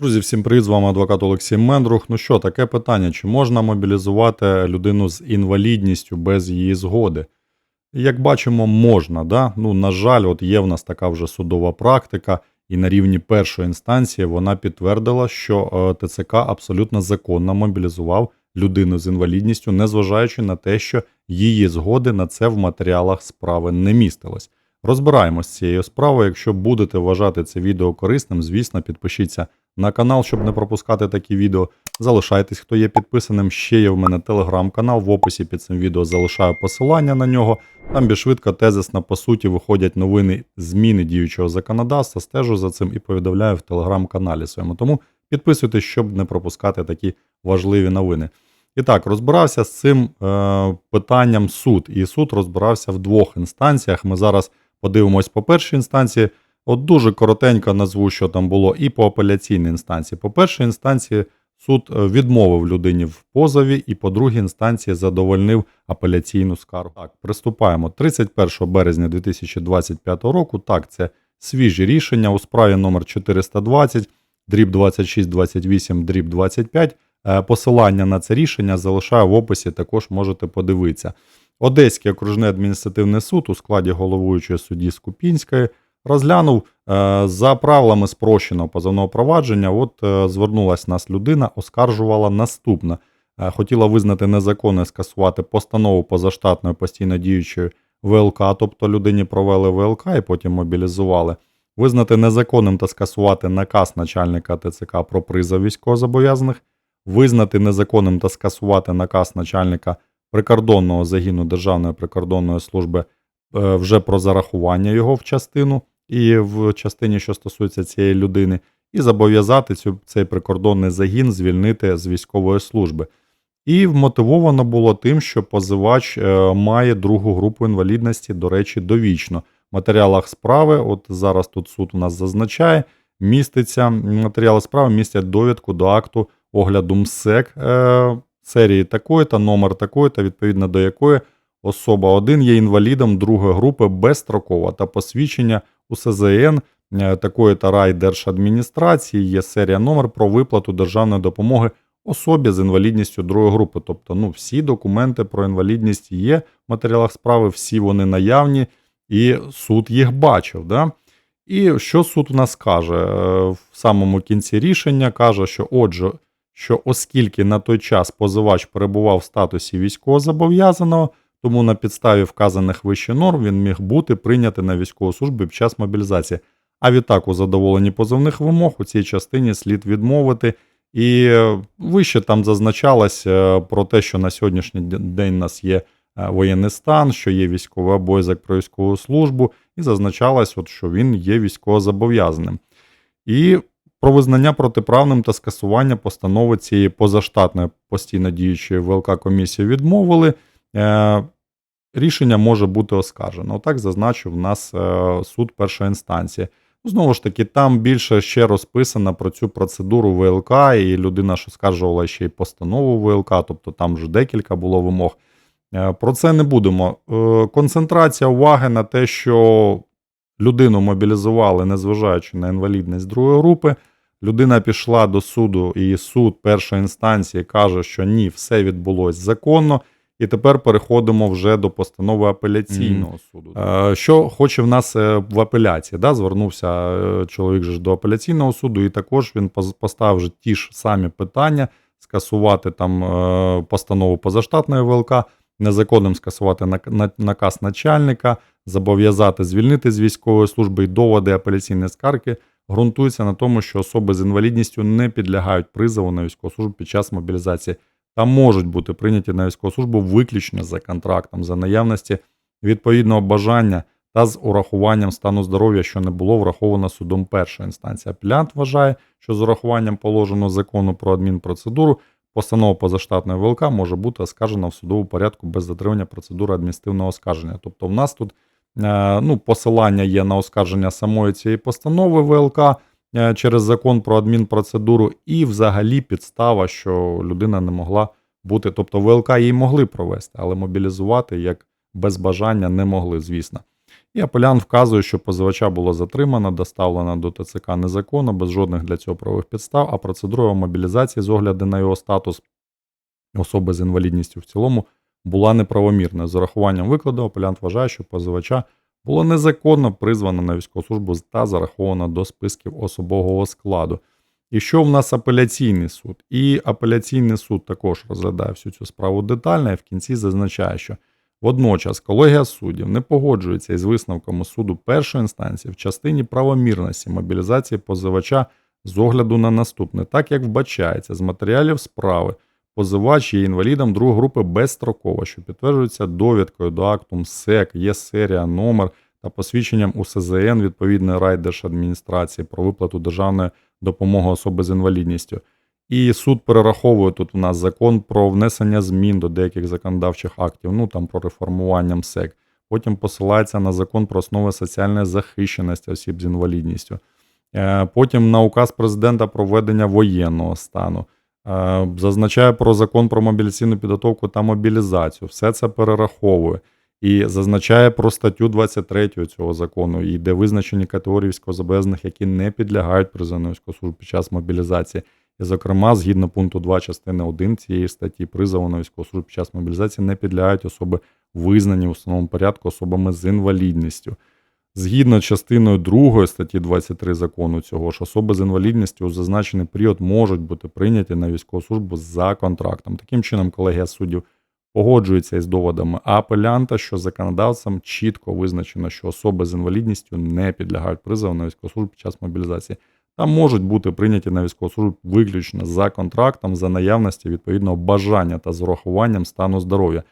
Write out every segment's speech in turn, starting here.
Друзі, всім привіт, з вами адвокат Олексій Мендрух. Ну що, таке питання: чи можна мобілізувати людину з інвалідністю без її згоди? Як бачимо, можна. Да? Ну, на жаль, от є в нас така вже судова практика, і на рівні першої інстанції вона підтвердила, що е, ТЦК абсолютно законно мобілізував людину з інвалідністю, незважаючи на те, що її згоди на це в матеріалах справи не містилось. Розбираємось з цією справою. Якщо будете вважати це відео корисним, звісно, підпишіться на канал, щоб не пропускати такі відео. Залишайтесь, хто є підписаним. Ще є в мене телеграм-канал. В описі під цим відео залишаю посилання на нього. Там більш швидко, тезисно, по суті, виходять новини зміни діючого законодавства. Стежу за цим і повідомляю в телеграм-каналі своєму. Тому підписуйтесь, щоб не пропускати такі важливі новини. І так, розбирався з цим е, питанням суд. І суд розбирався в двох інстанціях. Ми зараз подивимось по першій інстанції. От дуже коротенько назву, що там було, і по апеляційній інстанції. По першій інстанції суд е, відмовив людині в позові, і по другій інстанції задовольнив апеляційну скаргу. Так, приступаємо. 31 березня 2025 року. Так, це свіжі рішення у справі номер 420, дріб 2628, дріб 25. Е, Посилання на це рішення залишаю в описі, також можете подивитися. Одеський окружний адміністративний суд у складі головуючої судді Скупінської розглянув е, за правилами спрощеного позовного провадження. От е, звернулась нас людина, оскаржувала наступне. Е, Хотіла визнати незаконне скасувати постанову позаштатної постійно діючої ВЛК, тобто людині провели ВЛК і потім мобілізували. Визнати незаконним та скасувати наказ начальника ТЦК про призов військовозобов'язаних, визнати незаконним та скасувати наказ начальника прикордонного загіну Державної прикордонної служби е, вже про зарахування його в частину і в частині, що стосується цієї людини, і зобов'язати цей прикордонний загін звільнити з військової служби. І вмотивовано було тим, що позивач е, має другу групу інвалідності, до речі, довічно. В матеріалах справи, от зараз тут суд у нас зазначає, міститься матеріали справи містять довідку до акту огляду МСЕК е, серії такої та номер такої, та відповідно до якої особа 1 є інвалідом другої групи безстроково та посвідчення у СЗН е, такої та райдержадміністрації є серія номер про виплату державної допомоги особі з інвалідністю другої групи. Тобто, ну, всі документи про інвалідність є в матеріалах справи, всі вони наявні, і суд їх бачив. Да? І що суд у нас каже? Е, В самому кінці рішення каже, що отже, що оскільки на той час позивач перебував в статусі військовозобов'язаного, тому на підставі вказаних вище норм він міг бути прийнятий на військову службу під час мобілізації. А відтак, у задоволенні позовних вимог у цій частині слід відмовити. І е, вище там зазначалось е, про те, що на сьогоднішній день у нас є е, воєнний стан, що є військовий обов'язок про військову службу, і зазначалось, от, що він є військовозобов'язаним. І про визнання протиправним та скасування постанови цієї позаштатної постійно діючої ВЛК комісії відмовили. Е, Рішення може бути оскаржено. Отак зазначив нас е, суд першої інстанції. Ну, Знову ж таки, там більше ще розписано про цю процедуру ВЛК, і людина ж оскаржувала ще й постанову ВЛК, тобто там вже декілька було вимог. Е, Про це не будемо. Концентрація уваги на те, що людину мобілізували, незважаючи на інвалідність другої групи. Людина пішла до суду, і суд першої інстанції каже, що ні, все відбулось законно. І тепер переходимо вже до постанови апеляційного суду. Е, Що хоче в нас е, в апеляції? Да? Звернувся е, чоловік же до апеляційного суду, і також він поставив же ті ж самі питання: скасувати там постанову позаштатної ВЛК, незаконним скасувати нак- на- наказ начальника, зобов'язати звільнити з військової служби і доводи апеляційної скарги ґрунтуються на тому, що особи з інвалідністю не підлягають призову на військову службу під час мобілізації та можуть бути прийняті на військову службу виключно за контрактом, за наявності відповідного бажання та з урахуванням стану здоров'я, що не було враховано судом першої інстанції. Апелянт вважає, що з урахуванням положеного закону про адмінпроцедуру постанова позаштатної ВЛК може бути оскаржена в судовому порядку без затримання процедури адміністративного оскарження. Тобто, в нас тут ну, посилання є на оскарження самої цієї постанови ВЛК е, через закон про адмінпроцедуру, і взагалі підстава, що людина не могла бути. Тобто ВЛК її могли провести, але мобілізувати як без бажання не могли, звісно. І апелянт вказує, що позивача було затримано, доставлено до ТЦК незаконно, без жодних для цього правових підстав, а процедура мобілізації з огляду на його статус особи з інвалідністю в цілому була неправомірною. З урахуванням викладу апелянт вважає, що позивача було незаконно призвано на військову службу та зараховано до списків особового складу. І що в нас апеляційний суд? І апеляційний суд також розглядає всю цю справу детально і в кінці зазначає, що водночас колегія суддів не погоджується із висновками суду першої інстанції в частині правомірності мобілізації позивача з огляду на наступне, так як вбачається з матеріалів справи. Позивач є інвалідом другої групи безстроково, що підтверджується довідкою до акту МСЕК, є серія, номер та посвідченням УСЗН відповідної райдержадміністрації про виплату державної допомоги особи з інвалідністю. І суд перераховує тут у нас закон про внесення змін до деяких законодавчих актів, ну там про реформування МСЕК. Потім посилається на закон про основи соціальної захищеності осіб з інвалідністю. Е, Потім на указ президента про введення воєнного стану. Е, Зазначає про закон про мобілізаційну підготовку та мобілізацію. Все це перераховує. І зазначає про статтю 23 цього закону, і де визначені категорії військовозобов'язаних, які не підлягають призову на військову під час мобілізації. І, зокрема, згідно пункту 2 частини 1 цієї статті, призову на військову під час мобілізації не підлягають особи, визнані в установленому порядку особами з інвалідністю. Згідно з частиною 2 статті 23 закону цього ж особи з інвалідністю у зазначений період можуть бути прийняті на військову службу за контрактом. Таким чином, колегія суддів погоджується із доводами апелянта, що законодавцем чітко визначено, що особи з інвалідністю не підлягають призову на військову службу під час мобілізації та можуть бути прийняті на військову службу виключно за контрактом за наявності відповідного бажання та з урахуванням стану здоров'я.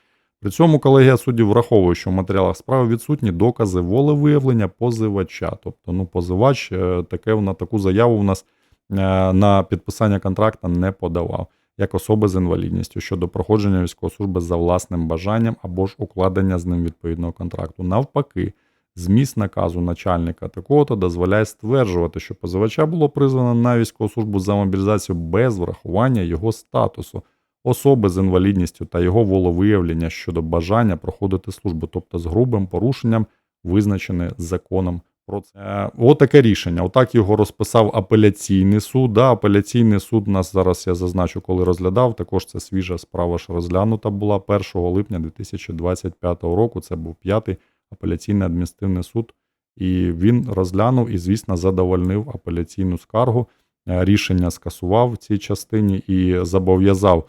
При цьому колегія суддів враховує, що в матеріалах справи відсутні докази волевиявлення позивача. Тобто, ну, позивач е, таке на таку заяву у нас е, на підписання контракта не подавав, як особи з інвалідністю щодо проходження військової служби за власним бажанням або ж укладення з ним відповідного контракту. Навпаки, зміст наказу начальника такого-то дозволяє стверджувати, що позивача було призвано на військову службу за мобілізацію без врахування його статусу особи з інвалідністю та його волевиявлення щодо бажання проходити службу, тобто з грубим порушенням, визначене законом про це. Е, Отаке рішення. Отак його розписав апеляційний суд. Да, апеляційний суд нас зараз я зазначу, коли розглядав. Також це свіжа справа, що розглянута була 1 липня 2025 року. Це був п'ятий апеляційний адміністративний суд. І він розглянув і, звісно, задовольнив апеляційну скаргу. Е, Рішення скасував в цій частині і зобов'язав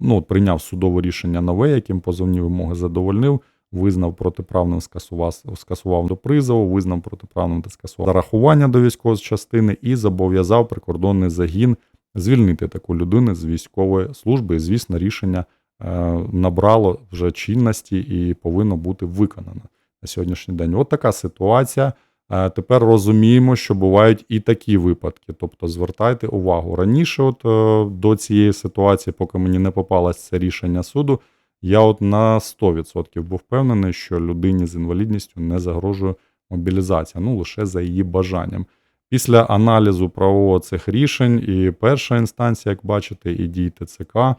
ну, прийняв судове рішення нове, яким позовні вимоги задовольнив, визнав протиправним, скасував, скасував до призову, визнав протиправним та скасував зарахування до військової частини і зобов'язав прикордонний загін звільнити таку людину з військової служби. І, звісно, рішення е, набрало вже чинності і повинно бути виконано на сьогоднішній день. От така ситуація. Е, Тепер розуміємо, що бувають і такі випадки. Тобто звертайте увагу. Раніше, от е, до цієї ситуації, поки мені не попалось це рішення суду, я от на 100% був впевнений, що людині з інвалідністю не загрожує мобілізація, ну лише за її бажанням. Після аналізу правового цих рішень і перша інстанція, як бачите, і дій ТЦК, е,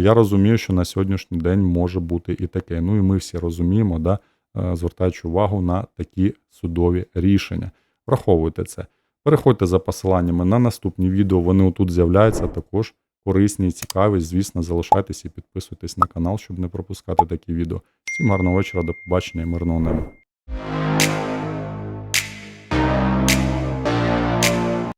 я розумію, що на сьогоднішній день може бути і таке. Ну і ми всі розуміємо, да, звертаючи увагу на такі судові рішення. Враховуйте це. Переходьте за посиланнями на наступні відео. Вони отут з'являються також корисні і цікаві. Звісно, залишайтесь і підписуйтесь на канал, щоб не пропускати такі відео. Всім гарного вечора, до побачення і мирного неба.